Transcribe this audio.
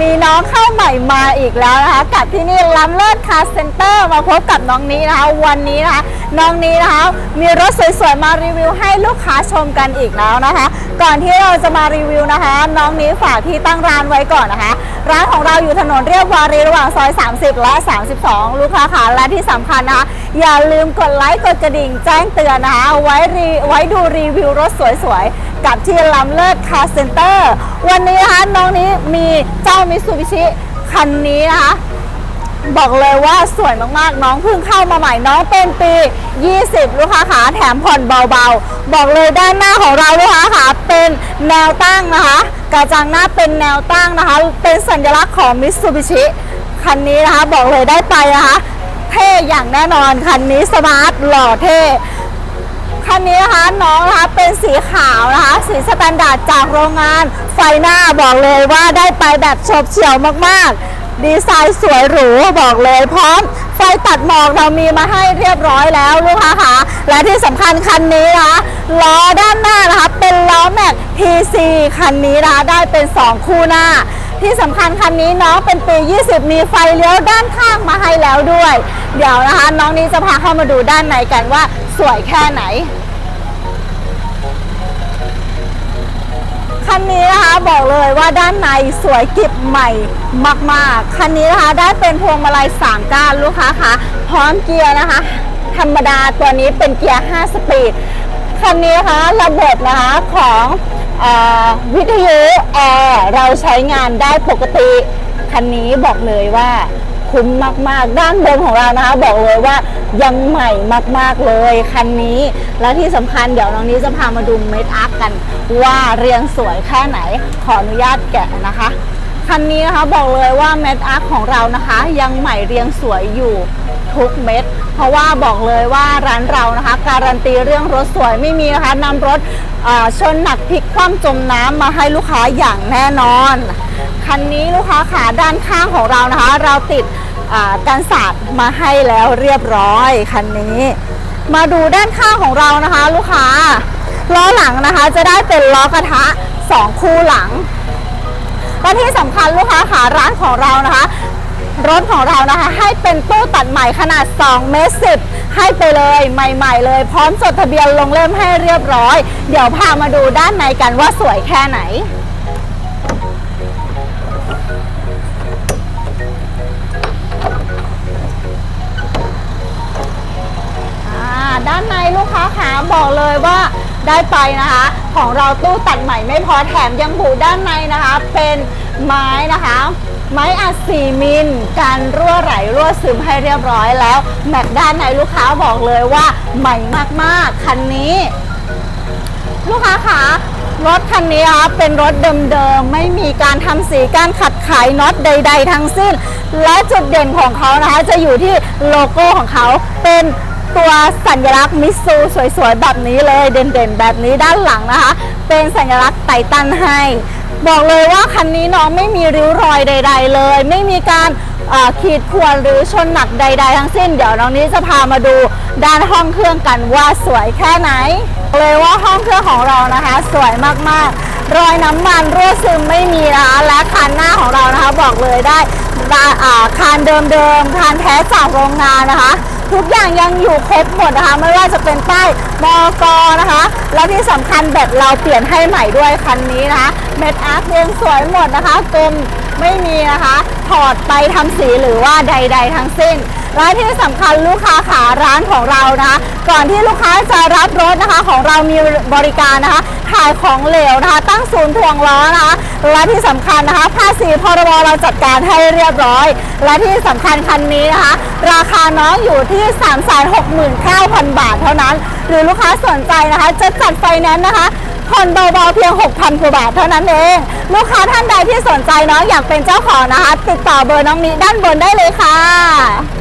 มีน้องเข้าใหม่มาอีกแล้วนะคะกับที่นี่ล้ำเลิศคาร์เซ็นเตอร์มาพบกับน้องนี้นะคะ วันนี้นะคะ น้องนี้นะคะ มีรถสวยๆมารีวิวให้ลูกค้าชมกันอีกแล้วนะคะ ก่อนที่เราจะมารีวิวนะคะ น้องนี้ฝากที่ตั้งร้านไว้ก่อนนะคะ ร้านของเราอยู่ถนนเรียบวารีระหว่างซอย 30 และ 32 ลูกค้าค่ะและที่สำคัญนะคะ อย่าลืมกดไลค์กดกระดิ่งแจ้งเตือนนะคะไว้รีไว้ดูรีวิวรถสวยๆ กับที่ล้ำเลิศคาร์เซ็นเตอร์วันนี้นะคะน้องนี้มีเจ้ามิ t ซูบิชิคันนี้นะคะบอกเลยว่าสวยมากๆ น้องเพิ่งเข้ามาใหม่น้องเป็นปี 20 ลูกค้าขาแถมผ่อนเบาๆ บอกเลยด้านหน้าของเราลูกค้าขาเป็นแนวตั้งนะคะ กระจังหน้าเป็นแนวตั้งนะคะ เป็นสัญลักษณ์ของมิ t ซูบิชิคันนี้นะคะบอกเลยได้ไปนะคะ เท่อย่างแน่นอนคันนี้สมาร์ทหล่อเท่ คันนี้นะคะน้องนะคะเป็นสีขาวนะคะ สีสแตนดาร์ดจากโรงงาน ไฟหน้าบอกเลยว่าได้ไปแบบโฉบเฉี่ยวมากๆ ดีไซน์สวยหรูบอกเลยพร้อมไฟตัดหมอกเรามีมาให้เรียบร้อยแล้วลูกค้าค่ะ และที่สำคัญคันนี้นะคะล้อด้านหน้านะคะ เป็นล้อแม็ก TC คันนี้นะคะได้เป็น 2 คู่หน้า ที่สำคัญคันนี้น้องเป็นปี 20 มีไฟเลี้ยวด้านข้างมาให้แล้วด้วย เดี๋ยวนะคะน้องนี้จะพาเข้ามาดูด้านในกันว่าสวยแค่ไหนคันนี้นะคะบอกเลยว่าด้านในสวยกิบใหม่มากๆ คันนี้นะคะได้เป็นพวงมาลัย3ก้านลูกค้าคะพร้อมเกียร์นะคะ ธรรมดาตัวนี้เป็นเกียร์ 5 สปีด คันนี้นะคะระบบนะคะของ วิทยุแอร์เราใช้งานได้ปกติ คันนี้บอกเลยว่าคุ้มมาก ๆ ด้านบนของเรานะคะ บอกเลยว่ายังใหม่มาก ๆ เลย คันนี้ และที่สำคัญเดี๋ยวน้องนี้จะพามาดูเมดอัพกัน ว่าเรียงสวยแค่ไหนขออนุญาตแกะนะคะ คันนี้นะคะบอกเลยว่าเมดอาร์ของเรานะคะ ยังใหม่เรียงสวยอยู่ ทุกเม็ด เพราะว่าบอกเลยว่าร้านเรานะคะ การันตีเรื่องรถสวยไม่มีนะคะนำรถชนหนักพลิกคว่ำจมน้ำมาให้ลูกค้าอย่างแน่นอนคันนี้ลูกค้าขาด้านข้างของเรานะคะ เราติดอ่ากันศาสตร์มาให้แล้วเรียบร้อยคันนี้ มาดูด้านข้างของเรานะคะ ลูกค้าล้อหลังนะคะจะได้เป็นล้อกระทะสองคู่หลังและที่สำคัญลูกค้าขาร้านของเรานะคะ รถของเรานะคะ ให้เป็นตู้ตัดใหม่ขนาด2เมตรสิให้ไปเลยใหม่ ๆ เลย พร้อมจดทะเบียนลงเล่มให้เรียบร้อย เดี๋ยวพามาดูด้านในกันว่าสวยแค่ไหนอ่าด้านในลูกค้าขาบอกเลยว่าได้ไปนะคะ ของเราตู้ตัดใหม่ไม่พอแถมยังบูด้านในนะคะ เป็นไม้นะคะ ไม้อัด4มิลการรั่วไหลรั่วซึมให้เรียบร้อยแล้วแม็กด้านในลูกค้าบอกเลยว่าใหม่มากๆ คันนี้ ลูกค้าคะรถคันนี้เป็นรถเดิมๆ ไม่มีการทำสีการขัดขายน็อตใด ๆ ทั้งสิ้น และจุดเด่นของเขานะคะ จะอยู่ที่โลโก้ของเขาเป็นตัวสัญลักษณ์มิสซูสวยๆ แบบนี้เลยเด่นๆ แบบนี้ด้านหลังนะคะ เป็นสัญลักษณ์ไตตันให้ บอกเลยว่าคันนี้น้องไม่มีริ้วรอยใด ๆ เลย ไม่มีการขีดข่วนหรือชนหนักใด ๆ ทั้งสิ้น เดี๋ยวน้องนี้จะพามาดูด้านห้องเครื่องกันว่าสวยแค่ไหน เลยว่าห้องเครื่องของเรานะคะ สวยมากๆ รอยน้ำมันรั่วซึมไม่มีนะคะและคันหน้าของเรานะคะบอกเลยได้คานเดิมๆคานแท้จากโรงงานนะคะ ทุกอย่างยังอยู่ครบหมดนะคะ ไม่ว่าจะเป็นป้ายมกนะคะ แล้วที่สำคัญแบตเราเปลี่ยนให้ใหม่ด้วยคันนี้นะคะเม็ดอาร์คยังสวยหมดนะคะกลมไม่มีนะคะ อดไปทำสีหรือว่าใด ๆ ทั้งสิ้น และที่สำคัญลูกค้าขาร้านของเรานะคะก่อนที่ลูกค้าจะรับรถนะคะของเรามีบริการนะคะถ่ายของเหลวนะคะ ตั้งศูนย์ถ่วงล้อนะคะและที่สำคัญนะคะภาษีพรบเราจัดการให้เรียบร้อย และที่สำคัญคันนี้นะคะ ราคาน้องอยู่ที่ 3 6 9 0 0 0 บาทเท่านั้น หรือลูกค้าสนใจนะคะ จะจัดไฟแนนซ์นะคะ ผ่อนเบาๆเพียง 6,000กว่าบาทเท่านั้นเอง ลูกค้าท่านใดที่สนใจน้องอยากเป็นเจ้าของนะคะ ติดต่อเบอร์น้องนี้ด้านบนได้เลยค่ะ